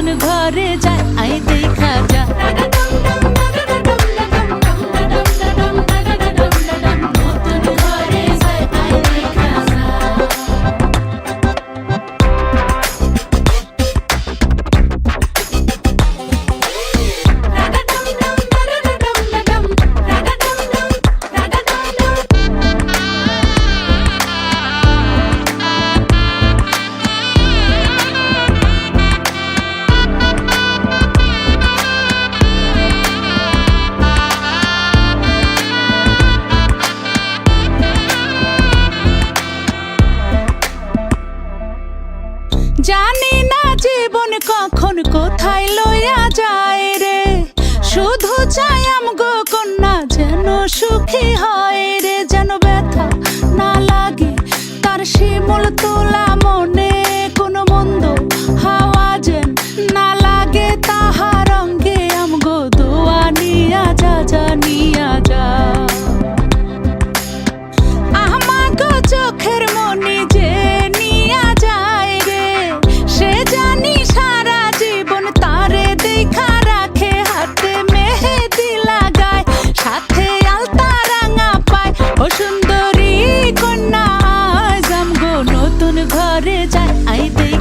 নতুন ঘরে যায় আই দেখা যায় জানি না জীবন কখন কোথায় লইয়া যায় রে। শুধু চাই আমগো কন্যা যেন সুখী হয় রে। যেন ব্যথা না লাগে তার শিমুল তোলা I think